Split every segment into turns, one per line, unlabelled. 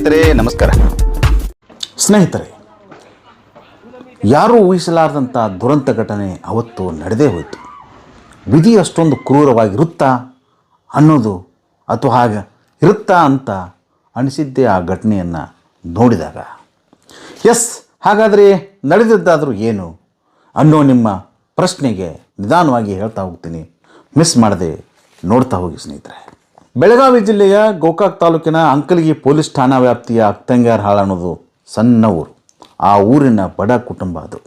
ಸ್ನೇಹಿತರೆ, ನಮಸ್ಕಾರ.
ಸ್ನೇಹಿತರೆ, ಯಾರೂ ಊಹಿಸಲಾರದಂಥ ದುರಂತ ಘಟನೆ ಅವತ್ತು ನಡೆದೇ ಹೋಯಿತು. ವಿಧಿ ಅಷ್ಟೊಂದು ಕ್ರೂರವಾಗಿರುತ್ತಾ ಅನ್ನೋದು ಅಥವಾ ಹಾಗೆ ಇರುತ್ತಾ ಅಂತ ಅನಿಸಿದ್ದೇ ಆ ಘಟನೆಯನ್ನು ನೋಡಿದಾಗ. ಎಸ್, ಹಾಗಾದರೆ ನಡೆದಿದ್ದಾದರೂ ಏನು ಅನ್ನೋ ನಿಮ್ಮ ಪ್ರಶ್ನೆಗೆ ನಿಧಾನವಾಗಿ ಹೇಳ್ತಾ ಹೋಗ್ತೀನಿ. ಮಿಸ್ ಮಾಡದೆ ನೋಡ್ತಾ ಹೋಗಿ ಸ್ನೇಹಿತರೆ. ಬೆಳಗಾವಿ ಜಿಲ್ಲೆಯ ಗೋಕಾಕ್ ತಾಲೂಕಿನ ಅಂಕಲಗಿ ಪೊಲೀಸ್ ಠಾಣಾ ವ್ಯಾಪ್ತಿಯ ಅಕ್ತಂಗ್ಯಾರ ಹಾಳ ಅನ್ನೋದು ಸಣ್ಣ ಊರು. ಆ ಊರಿನ ಬಡ ಕುಟುಂಬ ಅದು.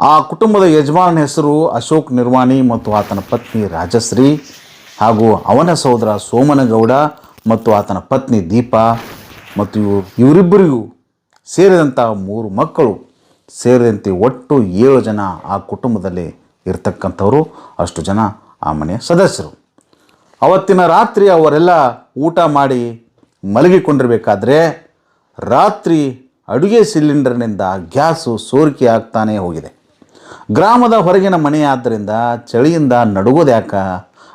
ಆ ಕುಟುಂಬದ ಯಜಮಾನ ಹೆಸರು ಅಶೋಕ್ ನಿರ್ವಾಣಿ ಮತ್ತು ಆತನ ಪತ್ನಿ ರಾಜಶ್ರೀ ಹಾಗೂ ಅವನ ಸಹೋದರ ಸೋಮನಗೌಡ ಮತ್ತು ಆತನ ಪತ್ನಿ ದೀಪಾ ಮತ್ತು ಇವರು ಇವರಿಬ್ಬರಿಗೂ ಸೇರಿದಂಥ ಮೂರು ಮಕ್ಕಳು ಸೇರಿದಂತೆ ಒಟ್ಟು ಏಳು ಜನ ಆ ಕುಟುಂಬದಲ್ಲಿ ಇರ್ತಕ್ಕಂಥವರು. ಅಷ್ಟು ಜನ ಆ ಮನೆಯ ಸದಸ್ಯರು. ಅವತ್ತಿನ ರಾತ್ರಿ ಅವರೆಲ್ಲ ಊಟ ಮಾಡಿ ಮಲಗಿಕೊಂಡಿರಬೇಕಾದ್ರೆ ರಾತ್ರಿ ಅಡುಗೆ ಸಿಲಿಂಡರ್ನಿಂದ ಗ್ಯಾಸು ಸೋರಿಕೆ ಆಗ್ತಾನೇ ಹೋಗಿದೆ. ಗ್ರಾಮದ ಹೊರಗಿನ ಮನೆ ಆದ್ದರಿಂದ ಚಳಿಯಿಂದ ನಡುಗೋದು ಯಾಕ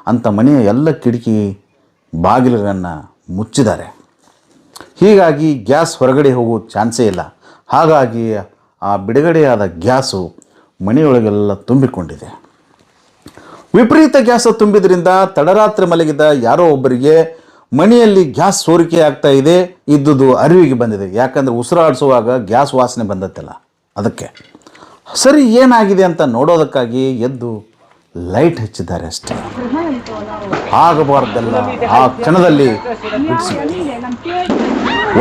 ಅಂತ ಮನೆಯ ಎಲ್ಲ ಕಿಟಕಿ ಬಾಗಿಲುಗಳನ್ನು ಮುಚ್ಚಿದ್ದಾರೆ. ಹೀಗಾಗಿ ಗ್ಯಾಸ್ ಹೊರಗಡೆ ಹೋಗೋ ಚಾನ್ಸೇ ಇಲ್ಲ. ಹಾಗಾಗಿ ಆ ಬಿಡುಗಡೆಯಾದ ಗ್ಯಾಸು ಮನೆಯೊಳಗೆಲ್ಲ ತುಂಬಿಕೊಂಡಿದೆ. ವಿಪರೀತ ಗ್ಯಾಸ್ ತುಂಬಿದ್ರಿಂದ ತಡರಾತ್ರಿ ಮಲಗಿದ ಯಾರೋ ಒಬ್ಬರಿಗೆ ಮನೆಯಲ್ಲಿ ಗ್ಯಾಸ್ ಸೋರಿಕೆ ಆಗ್ತಾ ಇದೆ, ಇದ್ದುದು ಅರಿವಿಗೆ ಬಂದಿದೆ. ಯಾಕಂದರೆ ಉಸಿರಾಡಿಸುವಾಗ ಗ್ಯಾಸ್ ವಾಸನೆ ಬಂದತ್ತಲ್ಲ ಅದಕ್ಕೆ ಸರಿ, ಏನಾಗಿದೆ ಅಂತ ನೋಡೋದಕ್ಕಾಗಿ ಎದ್ದು ಲೈಟ್ ಹಚ್ಚಿದ್ದಾರೆ ಅಷ್ಟೇ. ಆಗಬಾರ್ದಲ್ಲ, ಆ ಕ್ಷಣದಲ್ಲಿ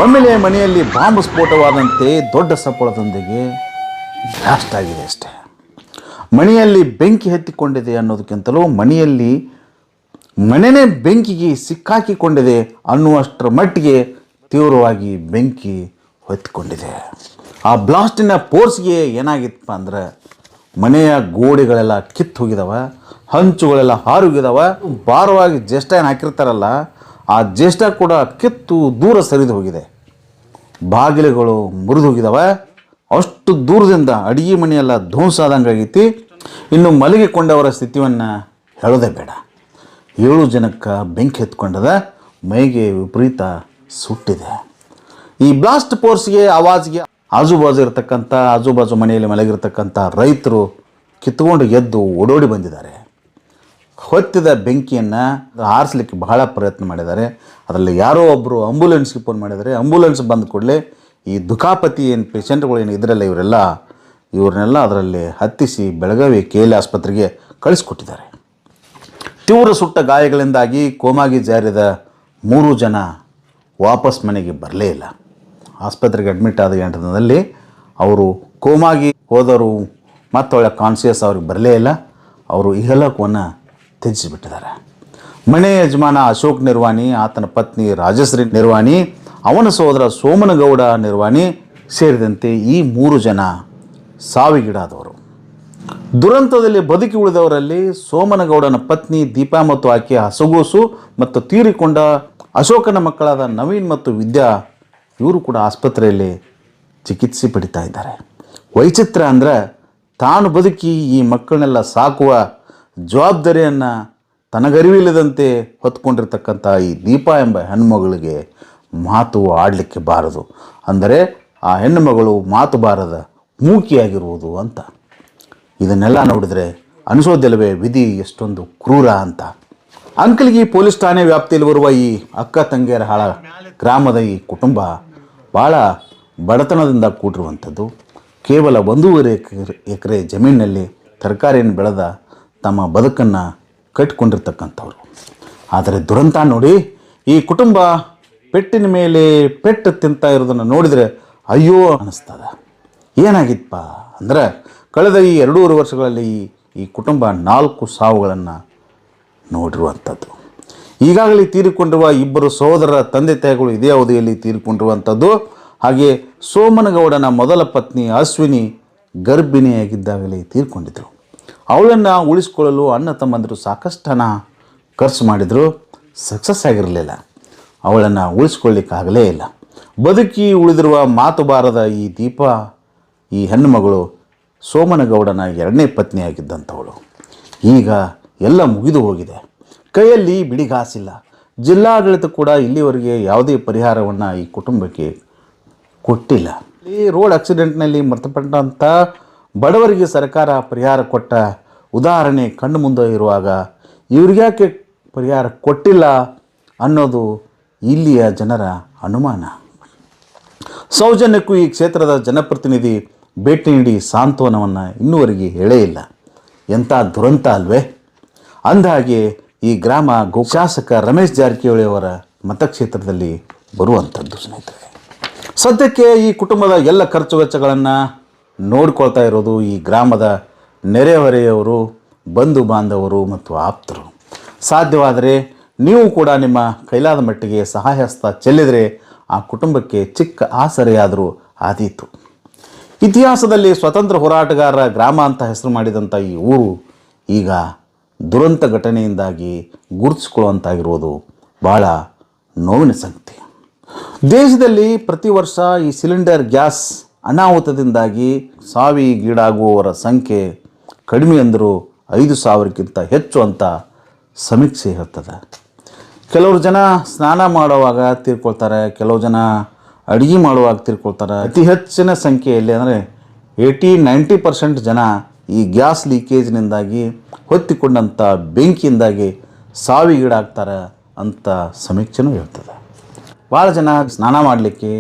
ಒಮ್ಮೆಲೆ ಮನೆಯಲ್ಲಿ ಬಾಂಬ್ ಸ್ಫೋಟವಾದಂತೆ ದೊಡ್ಡ ಸಪ್ಪಳದೊಂದಿಗೆ ಬ್ಲಾಸ್ಟ್ ಆಗಿದೆ ಅಷ್ಟೇ. ಮನೆಯಲ್ಲಿ ಬೆಂಕಿ ಹತ್ತಿಕೊಂಡಿದೆ ಅನ್ನೋದಕ್ಕಿಂತಲೂ ಮನೆಯಲ್ಲಿ ಮನೆಯೇ ಬೆಂಕಿಗೆ ಸಿಕ್ಕಾಕಿಕೊಂಡಿದೆ ಅನ್ನುವಷ್ಟರ ಮಟ್ಟಿಗೆ ತೀವ್ರವಾಗಿ ಬೆಂಕಿ ಹೊತ್ತಿಕೊಂಡಿದೆ. ಆ ಬ್ಲಾಸ್ಟಿನ ಫೋರ್ಸ್ಗೆ ಏನಾಗಿತ್ತಪ್ಪ ಅಂದ್ರೆ ಮನೆಯ ಗೋಡೆಗಳೆಲ್ಲ ಕಿತ್ತು ಹೋಗಿದಾವ, ಹಂಚುಗಳೆಲ್ಲ ಹಾರೋಗಿದಾವ ಭಾರವಾಗಿ ಜ್ಯೇಷ್ಠ ಏನು ಹಾಕಿರ್ತಾರಲ್ಲ, ಆ ಜ್ಯೇಷ್ಠ ಕೂಡ ಕಿತ್ತು ದೂರ ಸರಿದು ಹೋಗಿದೆ. ಬಾಗಿಲುಗಳು ಮುರಿದು ಹೋಗಿದಾವ ಅಷ್ಟು ದೂರದಿಂದ ಅಡಿಗೆ ಮನೆಯೆಲ್ಲ ಧ್ವಂಸ ಆದಂಗಾಗೈತಿ ಇನ್ನು ಮಲಗಿಕೊಂಡವರ ಸ್ಥಿತಿಯನ್ನು ಹೇಳೋದೇ ಬೇಡ. ಏಳು ಜನಕ್ಕೆ ಬೆಂಕಿ ಎತ್ಕೊಂಡದ, ಮೈಗೆ ವಿಪರೀತ ಸುಟ್ಟಿದೆ. ಈ ಬ್ಲಾಸ್ಟ್ ಫೋರ್ಸ್ಗೆ ಆವಾಜ್ಗೆ ಆಜುಬಾಜು ಇರತಕ್ಕಂಥ ಆಜುಬಾಜು ಮನೆಯಲ್ಲಿ ಮಲಗಿರ್ತಕ್ಕಂಥ ರೈತರು ಕಿತ್ಕೊಂಡು ಎದ್ದು ಓಡೋಡಿ ಬಂದಿದ್ದಾರೆ. ಹೊತ್ತಿದ ಬೆಂಕಿಯನ್ನು ಆರಿಸ್ಲಿಕ್ಕೆ ಬಹಳ ಪ್ರಯತ್ನ ಮಾಡಿದ್ದಾರೆ. ಅದರಲ್ಲಿ ಯಾರೋ ಒಬ್ಬರು ಆಂಬ್ಯುಲೆನ್ಸ್ಗೆ ಫೋನ್ ಮಾಡಿದರೆ ಆಂಬ್ಯುಲೆನ್ಸ್ ಬಂದ ಕೂಡಲೇ ಈ ದುಖಾಪತಿ ಏನು ಪೇಷಂಟ್ಗಳು ಏನು ಇದರಲ್ಲ ಇವರೆಲ್ಲ, ಇವ್ರನ್ನೆಲ್ಲ ಅದರಲ್ಲಿ ಹತ್ತಿಸಿ ಬೆಳಗಾವಿ ಕೆ ಎಲ್ ಆಸ್ಪತ್ರೆಗೆ ಕಳಿಸ್ಕೊಟ್ಟಿದ್ದಾರೆ. ತೀವ್ರ ಸುಟ್ಟ ಗಾಯಗಳಿಂದಾಗಿ ಕೋಮಾಗಿ ಜಾರಿದ ಮೂರು ಜನ ವಾಪಸ್ ಮನೆಗೆ ಬರಲೇ ಇಲ್ಲ. ಆಸ್ಪತ್ರೆಗೆ ಅಡ್ಮಿಟ್ ಆದ ದಿನದಲ್ಲಿ ಅವರು ಕೋಮಾಗಿ ಹೋದವರು ಮತ್ತೊಳ್ಳೆ ಕಾನ್ಸಿಯಸ್ ಅವ್ರಿಗೆ ಬರಲೇ ಇಲ್ಲ. ಅವರು ಇಹಲೋಕವನ್ನು ತ್ಯಜಿಸಿಬಿಟ್ಟಿದ್ದಾರೆ. ಮನೆ ಯಜಮಾನ ಅಶೋಕ್ ನಿರ್ವಾಣಿ, ಆತನ ಪತ್ನಿ ರಾಜಶ್ರೀ ನಿರ್ವಾಣಿ ಅವನ ಸಹೋದರ ಸೋಮನಗೌಡ ನಿರ್ವಾಣಿ ಸೇರಿದಂತೆ ಈ ಮೂರು ಜನ ಸಾವಿಗೀಡಾದವರು. ದುರಂತದಲ್ಲಿ ಬದುಕಿ ಉಳಿದವರಲ್ಲಿ ಸೋಮನಗೌಡನ ಪತ್ನಿ ದೀಪಾ ಮತ್ತು ಆಕೆಯ ಹಸಗೂಸು ಮತ್ತು ತೀರಿಕೊಂಡ ಅಶೋಕನ ಮಕ್ಕಳಾದ ನವೀನ್ ಮತ್ತು ವಿದ್ಯಾ ಇವರು ಕೂಡ ಆಸ್ಪತ್ರೆಯಲ್ಲಿ ಚಿಕಿತ್ಸೆ ಪಡಿತಾ ಇದ್ದಾರೆ. ವೈಚಿತ್ರ ಅಂದರೆ ತಾನು ಬದುಕಿ ಈ ಮಕ್ಕಳನ್ನೆಲ್ಲ ಸಾಕುವ ಜವಾಬ್ದಾರಿಯನ್ನು ತನಗರಿವಿಲ್ಲದಂತೆ ಹೊತ್ಕೊಂಡಿರ್ತಕ್ಕಂಥ ಈ ದೀಪಾ ಎಂಬ ಹೆಣ್ಮಗಳಿಗೆ ಮಾತು ಆಡಲಿಕ್ಕೆ ಬಾರದು. ಅಂದರೆ ಆ ಹೆಣ್ಣುಮಗಳು ಮಾತು ಬಾರದ ಮೂಕಿಯಾಗಿರುವುದು ಅಂತ. ಇದನ್ನೆಲ್ಲ ನೋಡಿದರೆ ಅನಿಸೋದಿಲ್ಲವೇ ವಿಧಿ ಎಷ್ಟೊಂದು ಕ್ರೂರ ಅಂತ. ಅಂಕಲ್ಗಿ ಪೊಲೀಸ್ ಠಾಣೆ ವ್ಯಾಪ್ತಿಯಲ್ಲಿ ಬರುವ ಈ ಅಕ್ಕ ತಂಗಿಯರ ಹಾಳ ಗ್ರಾಮದ ಈ ಕುಟುಂಬ ಭಾಳ ಬಡತನದಿಂದ ಕೂಡಿರುವಂಥದ್ದು. ಕೇವಲ ಒಂದೂವರೆ ಎಕರೆ ಎಕರೆ ಜಮೀನಿನಲ್ಲಿ ತರಕಾರಿಯನ್ನು ಬೆಳೆದ ತಮ್ಮ ಬದುಕನ್ನು ಕಟ್ಟಿಕೊಂಡಿರ್ತಕ್ಕಂಥವ್ರು. ಆದರೆ ದುರಂತ ನೋಡಿ ಈ ಕುಟುಂಬ ಪೆಟ್ಟಿನ ಮೇಲೆ ಪೆಟ್ಟು ತಿಂತಾ ಇರೋದನ್ನು ನೋಡಿದರೆ ಅಯ್ಯೋ ಅನ್ನಿಸ್ತದ. ಏನಾಗಿತ್ತಪ್ಪ ಅಂದ್ರೆ ಕಳೆದ ಈ ಎರಡೂವರೆ ವರ್ಷಗಳಲ್ಲಿ ಈ ಕುಟುಂಬ ನಾಲ್ಕು ಸಾವುಗಳನ್ನು ನೋಡಿರುವಂಥದ್ದು. ಈಗಾಗಲೇ ತೀರಿಕೊಂಡಿರುವ ಇಬ್ಬರು ಸಹೋದರರ ತಂದೆ ತಾಯಿಗಳು ಇದೇ ಅವಧಿಯಲ್ಲಿ ತೀರಿಕೊಂಡಿರುವಂಥದ್ದು. ಹಾಗೆ ಸೋಮನಗೌಡನ ಮೊದಲ ಪತ್ನಿ ಅಶ್ವಿನಿ ಗರ್ಭಿಣಿಯಾಗಿದ್ದಾಗಲೇ ತೀರಿಕೊಂಡಿದ್ದರು ಅವಳನ್ನು ಉಳಿಸ್ಕೊಳ್ಳಲು ಅಣ್ಣ ತಮ್ಮಂದರು ಸಾಕಷ್ಟು ಹಣ ಖರ್ಚು ಮಾಡಿದರು. ಸಕ್ಸಸ್ ಆಗಿರಲಿಲ್ಲ. ಅವಳನ್ನು ಉಳಿಸ್ಕೊಳ್ಳಿಕ್ಕಾಗಲೇ ಇಲ್ಲ. ಬದುಕಿ ಉಳಿದಿರುವ ಮಾತು ಬಾರದ ಈ ದೀಪ, ಈ ಹೆಣ್ಣುಮಗಳು ಸೋಮನಗೌಡನ ಎರಡನೇ ಪತ್ನಿಯಾಗಿದ್ದಂಥವಳು. ಈಗ ಎಲ್ಲ ಮುಗಿದು ಹೋಗಿದೆ. ಕೈಯಲ್ಲಿ ಬಿಡಿಗಾಸಿಲ್ಲ. ಜಿಲ್ಲಾಡಳಿತ ಕೂಡ ಇಲ್ಲಿವರೆಗೆ ಯಾವುದೇ ಪರಿಹಾರವನ್ನು ಈ ಕುಟುಂಬಕ್ಕೆ ಕೊಟ್ಟಿಲ್ಲ. ಈ ರೋಡ್ ಆಕ್ಸಿಡೆಂಟ್ನಲ್ಲಿ ಮೃತಪಟ್ಟಂಥ ಬಡವರಿಗೆ ಸರ್ಕಾರ ಪರಿಹಾರ ಕೊಟ್ಟ ಉದಾಹರಣೆ ಕಣ್ಣು ಮುಂದೆ ಇರುವಾಗ, ಇವ್ರಿಗ್ಯಾಕೆ ಪರಿಹಾರ ಕೊಟ್ಟಿಲ್ಲ ಅನ್ನೋದು ಇಲ್ಲಿಯ ಜನರ ಅನುಮಾನ. ಸೌಜನ್ಯಕ್ಕೂ ಈ ಕ್ಷೇತ್ರದ ಜನಪ್ರತಿನಿಧಿ ಭೇಟಿ ನೀಡಿ ಸಾಂತ್ವನವನ್ನು ಇನ್ನೂವರೆಗೆ ಹೇಳೇ ಇಲ್ಲ. ಎಂಥ ದುರಂತ ಅಲ್ವೇ? ಅಂದಹಾಗೆ, ಈ ಗ್ರಾಮ ಗೋ ಶಾಸಕ ರಮೇಶ್ ಜಾರಕಿಹೊಳಿ ಅವರ ಮತಕ್ಷೇತ್ರದಲ್ಲಿ ಬರುವಂಥದ್ದು ಸ್ನೇಹಿತರೆ. ಸದ್ಯಕ್ಕೆ ಈ ಕುಟುಂಬದ ಎಲ್ಲ ಖರ್ಚು ವೆಚ್ಚಗಳನ್ನು ನೋಡ್ಕೊಳ್ತಾ ಇರೋದು ಈ ಗ್ರಾಮದ ನೆರೆಹೊರೆಯವರು, ಬಂಧು ಬಾಂಧವರು ಮತ್ತು ಆಪ್ತರು. ಸಾಧ್ಯವಾದರೆ ನೀವು ಕೂಡ ನಿಮ್ಮ ಕೈಲಾದ ಮಟ್ಟಿಗೆ ಸಹಾಯ ಹಸ್ತ ಚೆಲ್ಲಿದರೆ ಆ ಕುಟುಂಬಕ್ಕೆ ಚಿಕ್ಕ ಆಸರೆಯಾದರೂ ಆದೀತು. ಇತಿಹಾಸದಲ್ಲಿ ಸ್ವತಂತ್ರ ಹೋರಾಟಗಾರರ ಗ್ರಾಮ ಅಂತ ಹೆಸರು ಮಾಡಿದಂಥ ಈ ಊರು ಈಗ ದುರಂತ ಘಟನೆಯಿಂದಾಗಿ ಗುರುತಿಸ್ಕೊಳ್ಳುವಂತಾಗಿರುವುದು ಭಾಳ ನೋವಿನ ಸಂಗತಿ. ದೇಶದಲ್ಲಿ ಪ್ರತಿ ವರ್ಷ ಈ ಸಿಲಿಂಡರ್ ಗ್ಯಾಸ್ ಅನಾಹುತದಿಂದಾಗಿ ಸಾವಿಗೀಡಾಗುವವರ ಸಂಖ್ಯೆ ಕಡಿಮೆ ಅಂದರೂ ಐದು ಸಾವಿರಕ್ಕಿಂತ ಹೆಚ್ಚು ಅಂತ ಸಮೀಕ್ಷೆ ಹೇಳ್ತದೆ. ಕೆಲವರು ಜನ ಸ್ನಾನ ಮಾಡುವಾಗ ತೀರ್ಕೊಳ್ತಾರೆ ಕೆಲವು ಜನ ಅಡುಗೆ ಮಾಡುವಾಗ ತೀರ್ಕೊಳ್ತಾರೆ. ಅತಿ ಹೆಚ್ಚಿನ ಸಂಖ್ಯೆಯಲ್ಲಿ ಅಂದರೆ ಏಯ್ಟಿ ನೈಂಟಿ ಪರ್ಸೆಂಟ್ ಜನ ಈ ಗ್ಯಾಸ್ ಲೀಕೇಜ್ನಿಂದಾಗಿ ಹೊತ್ತಿಕೊಂಡಂಥ ಬೆಂಕಿಯಿಂದಾಗಿ ಸಾವಿಗೀಡಾಗ್ತಾರೆ ಅಂತ ಸಮೀಕ್ಷೆನೂ ಹೇಳ್ತದೆ. ಭಾಳ ಜನ ಸ್ನಾನ ಮಾಡಲಿಕ್ಕೆ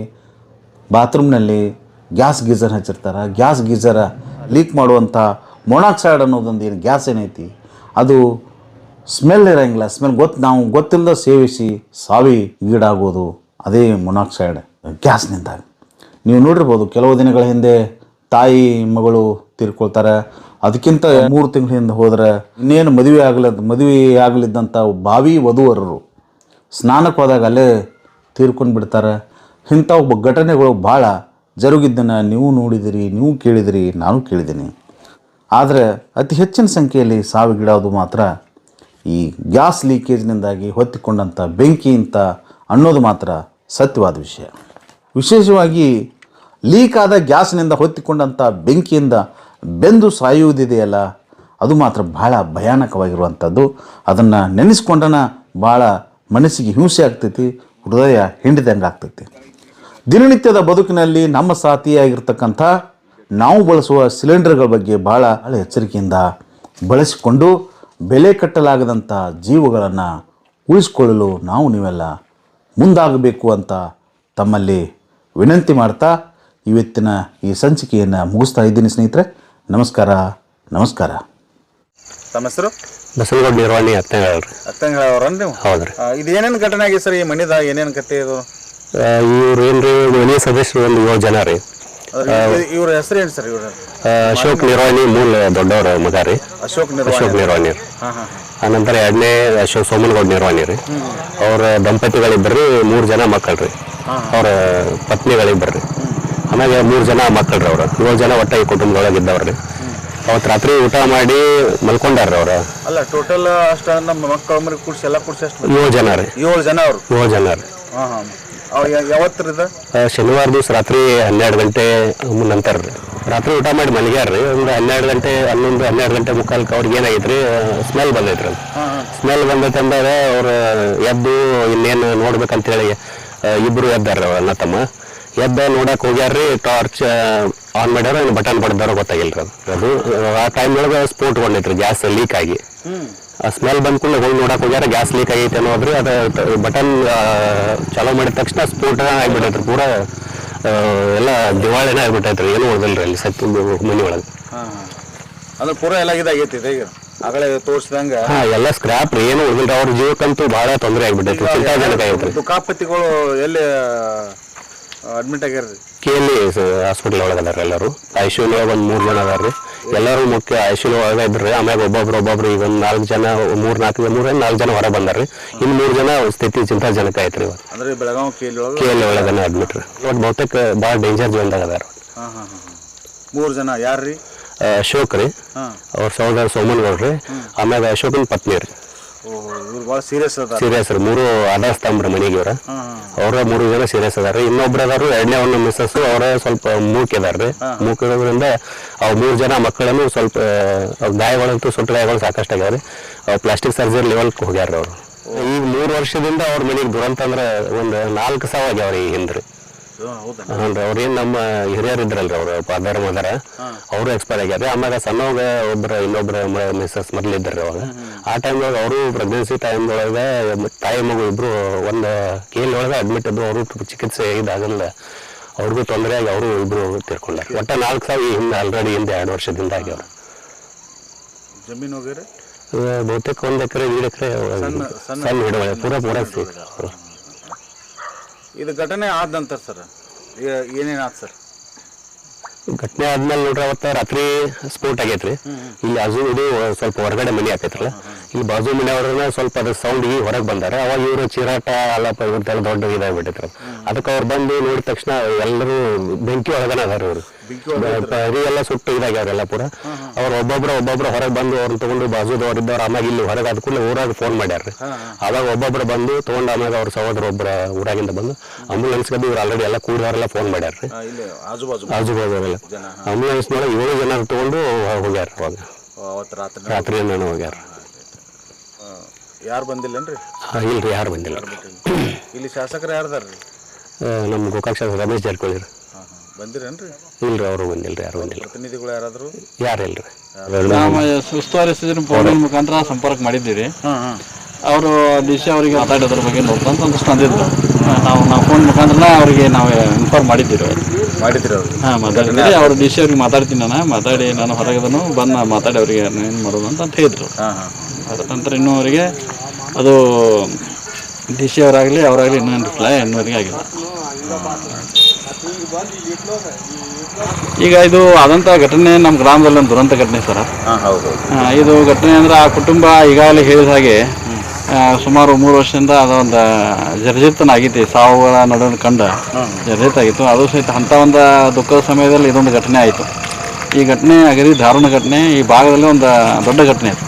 ಬಾತ್ರೂಮ್ನಲ್ಲಿ ಗ್ಯಾಸ್ ಗೀಝರ್ ಹಚ್ಚಿರ್ತಾರೆ. ಗ್ಯಾಸ್ ಗೀಝರ ಲೀಕ್ ಮಾಡುವಂಥ ಮೊನಾಕ್ಸೈಡ್ ಅನ್ನೋದೊಂದು ಏನು ಗ್ಯಾಸ್ ಏನೈತಿ? ಅದು ಸ್ಮೆಲ್ ಇರೋಂಗಿಲ್ಲ, ಸ್ಮೆಲ್ ಗೊತ್ತು ನಾವು ಗೊತ್ತಿಲ್ಲದ ಸೇವಿಸಿ ಸಾವಿ ಈಡಾಗೋದು ಅದೇ ಮೊನಾಕ್ಸೈಡ್ ಗ್ಯಾಸ್ನಿಂದ ನೀವು ನೋಡಿರ್ಬೋದು, ಕೆಲವು ದಿನಗಳ ಹಿಂದೆ ತಾಯಿ, ಮಗಳು ತೀರ್ಕೊಳ್ತಾರೆ. ಅದಕ್ಕಿಂತ ಮೂರು ತಿಂಗಳ ಹಿಂದೆ ಹೋದ್ರೆ ಇನ್ನೇನು ಮದುವೆ ಆಗಲಿದ್ದ ಮದುವೆ ಆಗಲಿದ್ದಂಥ ಬಾವಿ ವಧುವರರು ಸ್ನಾನಕ್ಕೆ ಹೋದಾಗ ಅಲ್ಲೇ ತೀರ್ಕೊಂಡು ಬಿಡ್ತಾರೆ. ಇಂಥ ಒಬ್ಬ ಘಟನೆಗಳು ಭಾಳ ಜರುಗಿದ್ದನ್ನು ನೀವು ನೋಡಿದಿರಿ, ನೀವು ಕೇಳಿದಿರಿ, ನಾನು ಕೇಳಿದ್ದೀನಿ. ಆದರೆ ಅತಿ ಹೆಚ್ಚಿನ ಸಂಖ್ಯೆಯಲ್ಲಿ ಸಾವಿಗೀಡೋದು ಮಾತ್ರ ಈ ಗ್ಯಾಸ್ ಲೀಕೇಜ್ನಿಂದಾಗಿ ಹೊತ್ತಿಕೊಂಡಂಥ ಬೆಂಕಿ ಅಂತ ಅನ್ನೋದು ಮಾತ್ರ ಸತ್ಯವಾದ ವಿಷಯ. ವಿಶೇಷವಾಗಿ ಲೀಕ್ ಆದ ಗ್ಯಾಸ್ನಿಂದ ಹೊತ್ತಿಕೊಂಡಂಥ ಬೆಂಕಿಯಿಂದ ಬೆಂದು ಸಾಯುವುದಿದೆಯಲ್ಲ, ಅದು ಮಾತ್ರ ಭಾಳ ಭಯಾನಕವಾಗಿರುವಂಥದ್ದು ಅದನ್ನು ನೆನೆಸ್ಕೊಂಡನ ಭಾಳ ಮನಸ್ಸಿಗೆ ಹಿಂಸೆ ಆಗ್ತೈತಿ, ಹೃದಯ ಹಿಂಡಿದಂಗೆ ಆಗ್ತೈತಿ. ದಿನನಿತ್ಯದ ಬದುಕಿನಲ್ಲಿ ನಮ್ಮ ಸಾಥಿಯಾಗಿರ್ತಕ್ಕಂಥ ನಾವು ಬಳಸುವ ಸಿಲಿಂಡರ್ಗಳ ಬಗ್ಗೆ ಭಾಳ ಭಾಳ ಎಚ್ಚರಿಕೆಯಿಂದ ಬಳಸಿಕೊಂಡು ಬೆಲೆ ಕಟ್ಟಲಾಗದಂಥ ಜೀವಗಳನ್ನು ಉಳಿಸ್ಕೊಳ್ಳಲು ನಾವು ನೀವೆಲ್ಲ ಮುಂದಾಗಬೇಕು ಅಂತ ತಮ್ಮಲ್ಲಿ ವಿನಂತಿ ಮಾಡ್ತಾ ಇವತ್ತಿನ ಈ ಸಂಚಿಕೆಯನ್ನು ಮುಗಿಸ್ತಾ ಇದ್ದೀನಿ ಸ್ನೇಹಿತರೆ. ನಮಸ್ಕಾರ ನಮಸ್ಕಾರ. ತಮ್ಮ ಹೆಸರು?
ಬಸವಗೌಡ ನಿರ್ವಾಣಿ ಅತ್ತಂಗಳವ್ರು ಹೇಳ್ರಿ
ಹೌದು ನೀವು?
ಹೌದ್ರಿ.
ಇದು ಏನೇನು ಘಟನೆ ಆಗಿದೆ ಸರ್ ಈ ಮನೆದ ಏನೇನು ಕತೆ ಇದು?
ಇವ್ರು ಏನ್ರಿ ಮನೆ ಸದಸ್ಯರು ಒಂದು ಏಳು ಜನ ರೀ.
ಇವ್ರ ಹೆಸರು ಏನು ಸರ್ ಇವ್ರ?
ಅಶೋಕ್ ನಿರ್ವಾಣಿ ಮೂಲ ದೊಡ್ಡವ್ರ ಮಗ ರೀ
ಅಶೋಕ್
ಅಶೋಕ್ ನಿರ್ವಾಣಿ ರೀ ಆನಂತರ ಎರಡನೇ ಅಶೋಕ್ ಸೋಮನಗೌಡ ನಿರ್ವಾಣಿ ರೀ ಅವ್ರ ದಂಪತಿಗಳಿಬ್ಬರು ಮೂರು ಜನ ಮಕ್ಕಳು ರೀ ಅವ್ರ ಪತ್ನಿಗಳಿಬ್ಬರು. ರೀ ಆಮೇಲೆ ಮೂರು ಜನ ಮಕ್ಕಳು ರೀ ಅವ್ರು. ಏಳು ಜನ ಒಟ್ಟಾಗಿ ಈ ಕುಟುಂಬದೊಳಗೆ ಇದ್ದವ್ರು ರೀ ಅವತ್ತು ರಾತ್ರಿ ಊಟ ಮಾಡಿ ಮಲ್ಕೊಂಡಾರ ಅವ್ರ.
ಅಲ್ಲ ಟೋಟಲ್ ಅಷ್ಟು ನಮ್ಮ ಮಕ್ಕಳ ಕೂಡ್ಸಿ ಎಲ್ಲ ಕೂಡ್ಸಿ ಅಷ್ಟು
ಏಳು ಜನ ರೀ.
ಏಳು ಜನ ಅವರು?
ಏಳು ಜನ ರೀ.
ಹಾಂ ಹಾಂ. ಅವ್ರು ಯಾವತ್ತರಿದ
ಶನಿವಾರ ದಿವಸ ರಾತ್ರಿ ಹನ್ನೆರಡು ಗಂಟೆ ನಂತರ ರೀ. ರಾತ್ರಿ ಊಟ ಮಾಡಿ ಮಲಗ್ಯಾರ್ರಿ ರೀ ಒಂದು ಹನ್ನೆರಡು ಗಂಟೆ ಹನ್ನೊಂದು ಹನ್ನೆರಡು ಗಂಟೆ ಮುಕ್ಕಾಲ್ಕ ಅವ್ರಿಗೆ ಏನಾಗೈತ್ರಿ? ಸ್ಮೆಲ್ ಬಂದೈತ್ರಿ ಸ್ಮೆಲ್ ಬಂದೈತೆ ಅಂದಾಗ ಅವ್ರು ಎದ್ದು ಇನ್ನೇನು ನೋಡ್ಬೇಕಂತೇಳಿ ಇಬ್ಬರು ಇಬ್ರು ಎದ್ದಾರ ಅಣ್ಣ ತಮ್ಮ. ಎದ್ದ ನೋಡಕ್ ಹೋಗ್ಯಾರ್ರಿ ಟಾರ್ಚ್ ಆನ್ ಮಾಡ್ಯಾರ ಏನು ಬಟನ್ ಬಡ್ದಾರ ಗೊತ್ತಾಗಿಲ್ರಿ ಅದು. ಅದು ಆ ಟೈಮ್ ಒಳಗೆ ಸ್ಫೋಟ್ಕೊಂಡೈತ್ರಿ ಗ್ಯಾಸ್ ಲೀಕ್ ಆಗಿ. ಆ ಸ್ಮೆಲ್ ಬಂದ್ಕೊಂಡು ಹೋಗಿ ನೋಡಕ್ ಹೋಗ್ಯಾರ ಗ್ಯಾಸ್ ಲೀಕ್ ಆಗೈತೆ ಅನ್ನೋದ್ರಿ ಅದು ಬಟನ್ ಚಾಲೂ ಮಾಡಿದ ತಕ್ಷಣ ಸ್ಫೋಟ ಆಗ್ಬಿಟ್ಟೈತ್ರಿ ಪೂರ ಎಲ್ಲ ದಿವಾಳಿನ ಆಗ್ಬಿಟ್ಟೈತ್ರಿ ಏನು ಉಳ್ದಲ್ರಿ ಅಲ್ಲಿ ಸತ್ತು ಮನೆ ಒಳಗೆ.
ಅಂದ್ರೆ ಪೂರ ಎಲ್ಲ ಇದಾಗೈತಿ ಈಗ ಆಗಲೇ ತೋರಿಸಿದಂಗೆ.
ಹಾ ಎಲ್ಲ ಸ್ಕ್ರಾಪ್ ರೀ ಏನು ಉಳ್ದಿಲ್ರಿ ಅವ್ರ ಜೀವಕ್ಕಂತೂ ಬಹಳ ತೊಂದರೆ ಆಗ್ಬಿಟ್ಟೈತಿ ಚಿಂತಾಜನಕ ಆಗೈತ್ರಿ.
ದುಃಖಾಪತಿಗಳು ಎಲ್ಲಿ ಅಡ್ಮಿಟ್ ಆಗ್ಯಾರ್ರಿ.
ಕೆ ಎಲ್ ಹಾಸ್ಪಿಟಲ್ ಒಳಗೆ ಅದಾರ ಎಲ್ಲರೂ. ಐ ಸಿ ಒಳಗೆ ಒಂದು ಮೂರು ಜನ ಅದಾರ ರೀ ಎಲ್ಲರೂ ಮುಖ್ಯ ಐ ಸಿ ಒಳಗೆ ಇದ್ರಿ ಆಮ್ಯಾಗ ಒಬ್ಬೊಬ್ರು ಒಬ್ಬೊಬ್ರು ಈಗ ಒಂದು ನಾಲ್ಕು ಜನ ಮೂರು ನಾಲ್ಕು ಮೂರು ನಾಲ್ಕು ಜನ ಹೊರ ಬಂದಾರ ರೀ ಇನ್ನು ಮೂರು ಜನ ಸ್ಥಿತಿ ಚಿಂತಾಜನಕ ಐತ್ರಿ ಇವತ್ತು
ಅಂದ್ರೆ ಬೆಳಗಾವಿ ಒಳಗೆ?
ಕೆ ಎಲ್ ಒಳಗನೆ ಅಡ್ಮಿಟ್ ರೀ. ಇವತ್ತು ಬಹುತೇಕ ಭಾಳ ಡೇಂಜರ್ ಜೋನ್ದಾಗ ಅದಾರ.
ಹಾಂ ಹಾಂ ಹಾಂ ಮೂರು ಜನ ಯಾರ್ರಿ?
ಅಶೋಕ್ ರೀ.
ಹಾಂ.
ಅವ್ರ ಸಹೋದರ ಸೋಮನ್ ಗೌಡ್ರಿ ಆಮ್ಯಾಗ ಅಶೋಕನ ಪತ್ನಿ ರೀ.
ಇವ್ರು ಭಾಳ ಸೀರಿಯಸ್ ಅದ
ಸೀರಿಯಸ್ ರೀ. ಮೂರು ಆಧಾರ ಸ್ತಂಭ ರೀ ಮನೆಗೆ ಇವ್ರ. ಅವ್ರ ಮೂರು ಜನ ಸೀರಿಯಸ್ ಅದಾರ ಇನ್ನೊಬ್ರು ಅದಾರು ಎರಡನೇ ಒಂದು ಮಿಸ್ಸಸ್ ಅವರ ಸ್ವಲ್ಪ ಮೂಕ್ ರೀ ಮೂಕ್ ಇರೋದ್ರಿಂದ ಅವ್ ಮೂರು ಜನ ಮಕ್ಕಳನ್ನು ಸ್ವಲ್ಪ ಗಾಯಗಳಂತೂ ಸುಟ್ಟು ಗಾಯಗಳು ಸಾಕಷ್ಟು ಆಗ್ಯಾವ ರೀ ಅವ್ರು ಪ್ಲಾಸ್ಟಿಕ್ ಸರ್ಜರಿ ಲೆವೆಲ್ ಹೋಗ್ಯಾರ ಅವ್ರು. ಈಗ ಮೂರು ವರ್ಷದಿಂದ ಅವ್ರ ಮನೆಗೆ ದುರಂತ ಅಂದ್ರೆ ಒಂದು ನಾಲ್ಕು ಸಾವಿರ ಆಗ್ಯಾವ್ರಿ ಈ ಹಿಂದ್ರಿ.
ಹೌದಾ
ಹಾಂ ರೀ ಅವ್ರೇನು ನಮ್ಮ ಹಿರಿಯರು ಇದ್ರಲ್ರಿ ಅವರು ಫಾದರ್ ಮದರ ಅವರು ಎಕ್ಸ್ಪೈರ್ ಆಗ್ಯಾರ ಆಮ್ಯಾಗ ಸಣ್ಣವಾಗ ಒಬ್ರು ಇನ್ನೊಬ್ರು ಮಿಸ್ಸಸ್ ಮೊದ್ಲು ಇದ್ರಿ ಅವಾಗ. ಆ ಟೈಮ್ದಾಗ ಅವರು ಪ್ರೆಗ್ನೆನ್ಸಿ ಟೈಮ್ದೊಳಗೆ ತಾಯಿ ಮಗು ಇಬ್ರು ಒಂದು ಕೇಲ್ ಒಳಗೆ ಅಡ್ಮಿಟ್ ಇದ್ರು ಅವರು ಚಿಕಿತ್ಸೆ ಇದಾಗಲ್ಲ. ಅವ್ರಿಗೂ ತೊಂದರೆ ಆಗಿ ಅವರು ಇಬ್ರು ತೀರ್ಕೊಂಡಾರ ಒಟ್ಟ ನಾಲ್ಕು ಸಾವಿರ ಹಿಂದೆ ಆಲ್ರೆಡಿ ಹಿಂದೆ ಎರಡು ವರ್ಷದಿಂದ ಆಗ್ಯವ್ರು.
ಜಮೀನು
ಬಹುತೇಕ ಒಂದು ಎಕರೆ ಎರಡು ಎಕರೆ
ಸಣ್ಣ-
ಹಿಡುವಳಿ ಪೂರ ಪೂರ.
ಇದು ಘಟನೆ ಆದ ನಂತರ ಸರ್ ಏನೇನಾಯ್ತು ಸರ್?
ಘಟನೆ ಆದ್ಮೇಲೆ ನೋಡ್ರಿ ಅವತ್ತ ರಾತ್ರಿ ಸ್ಫೋಟ ಆಗೈತ್ರಿ. ಇಲ್ಲಿ ಅಜು ಇದು ಸ್ವಲ್ಪ ಹೊರಗಡೆ ಮನೆ ಆಕೈತ್ರಲ್ಲ ಇಲ್ಲಿ ಬಾಜು ಮನೆಯವ್ರನ್ನ ಸ್ವಲ್ಪ ಅದ್ರ ಸೌಂಡ್ ಈ ಹೊರಗೆ ಬಂದಾರೆ. ಅವಾಗ ಇವರು ಚಿರಾಟ ಅಲ್ಲಪ್ಪ ಇವ್ರದ್ದೆಲ್ಲ ದೊಡ್ಡ ಇದಾಗ್ಬಿಟ್ಟಿದ್ರು. ಅದಕ್ಕೆ ಅವ್ರು ಬಂದು ನೋಡಿದ ತಕ್ಷಣ ಎಲ್ಲರೂ ಬೆಂಕಿ ಒಳಗನ ಅದಾರ ಇವರು. ಎಲ್ಲ ಸುಟ್ಟು ಇದಾಗ್ಯಾವ್ರೆಲ್ಲ ಪೂರ. ಅವ್ರು ಒಬ್ಬೊಬ್ರು ಒಬ್ಬೊಬ್ರು ಹೊರಗೆ ಬಂದು ಅವ್ರನ್ನ ತಗೊಂಡು ಬಾಜುದವ್ರು ಇದ್ದವ್ರು ಆಮ್ಯಾಗ ಇಲ್ಲಿ ಹೊರಗೆ ಅದ ಕೂಡಲೇ ಊರಾಗ ಫೋನ್ ಮಾಡ್ಯಾರ್ರಿ. ಅವಾಗ ಒಬ್ಬೊಬ್ರು ಬಂದು ತಗೊಂಡು ಆಮ್ಯಾಗ ಅವ್ರ ಸಹೋದರ ಒಬ್ಬರ ಊರಾಗಿಂದ ಬಂದು ಆಂಬುಲೆನ್ಸ್ ಗದ್ದು ಇವ್ರು ಆಲ್ರೆಡಿ ಎಲ್ಲ ಕೂಡಿದವರೆಲ್ಲ ಫೋನ್ ಮಾಡ್ಯಾರ್ರಿ.
ಇಲ್ಲಿ ಆಜು ಬಾಜು
ಆಜು ಬಾಜುವರೆಲ್ಲ ಆಂಬುಲೆನ್ಸ್ ಮೇಲೆ ಏಳು ಜನ ತಗೊಂಡು ಹೋಗ್ಯಾರ ಅವಾಗ.
ರಾತ್ರಿ
ಹೋಗ್ಯಾರ
ಯಾರು ಬಂದಿಲ್ಲನ್ರಿ?
ಇಲ್ಲ ರೀ ಯಾರು ಬಂದಿಲ್ಲ.
ಇಲ್ಲಿ ಶಾಸಕರು ಯಾರ್ದಾರ್ರಿ?
ನಮ್ಮ ಗೋಕಾಕ್ಷ ಶಾಸಕ ರಮೇಶ್ ಜಾರಕಿಹೊಳಿ ರೀ.
ಹಾಂ ಹಾಂ. ಬಂದಿರೇನ್ರಿ?
ಇಲ್ರಿ ಅವರು ಬಂದಿಲ್ರಿ ಯಾರು ಬಂದಿಲ್ಲ.
ಪ್ರತಿನಿಧಿಗಳು ಯಾರಾದರೂ?
ಯಾರು?
ಇಲ್ಲ ರೀ ಮುಖಾಂತರ ಸಂಪರ್ಕ ಮಾಡಿದ್ದೀರಿ.
ಹಾಂ ಹಾಂ.
ಅವರು ಡಿ ಸಿ ಅವರಿಗೆ ಮಾತಾಡೋದ್ರ ಬಗ್ಗೆ ನೋಡ್ಕೊಂತ ಒಂದಷ್ಟು ಅಂದಿದ್ರು. ನಾವು ನಾವು ಫೋನ್ ಮುಖಾಂತರ ಅವರಿಗೆ ನಾವು ಇನ್ಫಾರ್ಮ್ ಮಾಡಿದ್ದೀರಿ
ಮಾಡಿದ್ರಿ ಅವರು.
ಹಾಂ ಮಾತಾಡಿದ್ದೀರಿ. ಅವರು ಡಿ ಸಿ ಅವ್ರಿಗೆ ಮಾತಾಡ್ತೀನಿ ನಾನು. ಮಾತಾಡಿ ನಾನು ಹೊರಗದನು. ಬಂದು ಮಾತಾಡಿ ಅವರಿಗೆ ಏನು ಮಾಡೋದು ಅಂತ ಅಂತ ಹೇಳಿದ್ರು.
ಹಾಂ ಹಾಂ.
ಅದ್ರ ನಂತರ ಇನ್ನೂ ಅವರಿಗೆ ಅದು ಡಿ ಸಿ ಅವರಾಗಲಿ ಅವರಾಗಲಿ ಇನ್ನೂ ರಿಪ್ಲೈ ಇನ್ನೂವರೆಗೆ ಆಗಿಲ್ಲ. ಈಗ ಇದು ಆದಂಥ ಘಟನೆ ನಮ್ಮ ಗ್ರಾಮದಲ್ಲಿ ಒಂದು ದುರಂತ ಘಟನೆ ಸರ್. ಇದು ಘಟನೆ ಅಂದ್ರೆ ಆ ಕುಟುಂಬ ಈಗಾಗಲೇ ಹೇಳಿದ ಹಾಗೆ ಸುಮಾರು ಮೂರು ವರ್ಷದಿಂದ ಅದೊಂದು ಜರ್ಜಿತನಾಗಿತ್ತು ಸಾವುಗಳ ನಡುವೆ ಕಂಡ ಜರ್ಜಿತಾಗಿತ್ತು ಅದು ಸಹಿತ ಅಂಥ ಒಂದು ದುಃಖದ ಸಮಯದಲ್ಲಿ ಇದೊಂದು ಘಟನೆ ಆಯಿತು. ಈ ಘಟನೆ ಅಗದಿ ದಾರುಣ ಘಟನೆ ಈ ಭಾಗದಲ್ಲಿ ಒಂದು ದೊಡ್ಡ ಘಟನೆ ಅದು.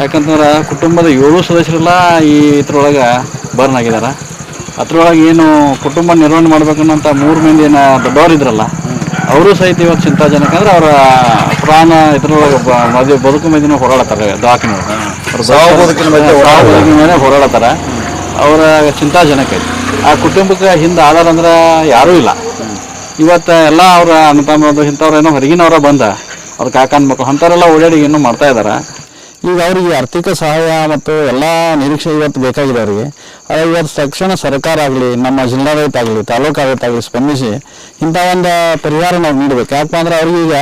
ಯಾಕಂತಂದ್ರೆ ಕುಟುಂಬದ ಏಳು ಸದಸ್ಯರೆಲ್ಲ ಈ ಇದ್ರೊಳಗೆ ಬರ್ನ್ ಆಗಿದ್ದಾರೆ ಅದ್ರೊಳಗೆ ಏನು ಕುಟುಂಬ ನಿರ್ವಹಣೆ ಮಾಡ್ಬೇಕನ್ನೋಂಥ ಮೂರು ಮಂದಿ ಏನು ದೊಡ್ಡವರು ಇದ್ರಲ್ಲ ಅವರು ಸಹಿತ ಇವತ್ತು ಚಿಂತಾಜನಕ ಅಂದ್ರೆ ಅವರ ಪ್ರಾಣ ಇದ್ರೊಳಗೆ ಮದುವೆ ಬದುಕು ಮದಿನ ಹೋರಾಡತಾರೆ ದವಾಖಾನೆ
ಸಾವು ಬದುಕಿನ ಮಧ್ಯೆ
ಮೇಲೆ ಹೋರಾಡತ್ತಾರೆ. ಅವರ ಚಿಂತಾಜನಕ ಐತಿ ಆ ಕುಟುಂಬಕ್ಕೆ ಹಿಂದೆ ಆಧಾರ ಅಂದ್ರೆ ಯಾರೂ ಇಲ್ಲ. ಇವತ್ತು ಎಲ್ಲ ಅವರ ಇಂಥವ್ರು ಏನೋ ಹೊರಗಿನವರ ಬಂದ. ಅವ್ರ ಕಾಕನ ಮಕ್ಕಳು ಅಂಥವರೆಲ್ಲ ಓಡಾಡಿ ಏನೋ ಮಾಡ್ತಾ ಇದ್ದಾರೆ ಈಗ ಅವರಿಗೆ ಆರ್ಥಿಕ ಸಹಾಯ ಮತ್ತು ಎಲ್ಲ ನಿರೀಕ್ಷೆ ಇವತ್ತು ಬೇಕಾಗಿದೆ ಅವರಿಗೆ. ಇವತ್ತು ತಕ್ಷಣ ಸರ್ಕಾರ ಆಗಲಿ, ನಮ್ಮ ಜಿಲ್ಲಾಡಳಿತ ಆಗಲಿ, ತಾಲೂಕು ಆಡಳಿತ ಆಗಲಿ ಸ್ಪಂದಿಸಿ ಇಂಥ ಒಂದು ಪರಿಹಾರ ನಾವು ನೀಡಬೇಕು. ಯಾಕಪ್ಪ ಅಂದ್ರೆ ಅವ್ರಿಗೆ ಈಗ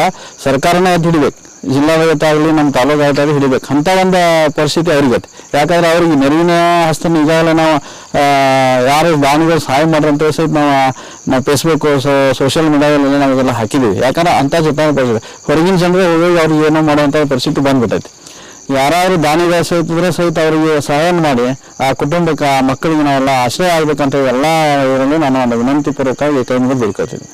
ಸರ್ಕಾರನೇ ಎದ್ದು ಹಿಡಿಬೇಕು. ಜಿಲ್ಲಾಡಳಿತ ಆಗಲಿ, ನಮ್ಮ ತಾಲೂಕು ಆಡಳಿತ ಆಗಲಿ ಹಿಡಿಬೇಕು. ಅಂಥ ಒಂದು ಪರಿಸ್ಥಿತಿ ಅವ್ರಿಗೆ ಯಾಕಂದ್ರೆ ಅವ್ರಿಗೆ ನೆರವಿನ ಹಸ್ತನ ಈಗಾಗಲೇ ನಾವು ಯಾರು ದಾನಿಗಳು ಸಹಾಯ ಮಾಡ್ರಂತ ಸಹಿತ ನಾವು ನಾವು ಫೇಸ್ಬುಕ್ ಸೋಷಿಯಲ್ ಮೀಡಿಯಾದಲ್ಲಿ ನಾವು ಇದೆಲ್ಲ ಹಾಕಿದ್ದೀವಿ. ಯಾಕಂದ್ರೆ ಅಂಥ ಪರಿಸ್ಥಿತಿ ಹೊರಗಿನ ಜನರೇ ಹೋಗಿ ಅವ್ರಿಗೆ ಏನೋ ಮಾಡುವಂಥ ಪರಿಸ್ಥಿತಿ ಬಂದ್ಬಿಟ್ಟೈತಿ. ಯಾರು ದಾನಿಗಳು ಸಹಿತ ಸಹಿತ ಅವರಿಗೆ ಸಹಾಯ ಮಾಡಿ, ಆ ಕುಟುಂಬಕ್ಕೆ, ಆ ಮಕ್ಕಳಿಗೆ ನಾವೆಲ್ಲ ಆಶ್ರಯ ಆಗ್ಬೇಕಂತ ಎಲ್ಲ ಇದರಲ್ಲಿ ನಾನು ಒಂದು ವಿನಂತಿ ಪೂರ್ವಕವಾಗಿ ಕೈ ಮುಗಿದು ಬೇಡ್ಕೊಳ್ತೀನಿ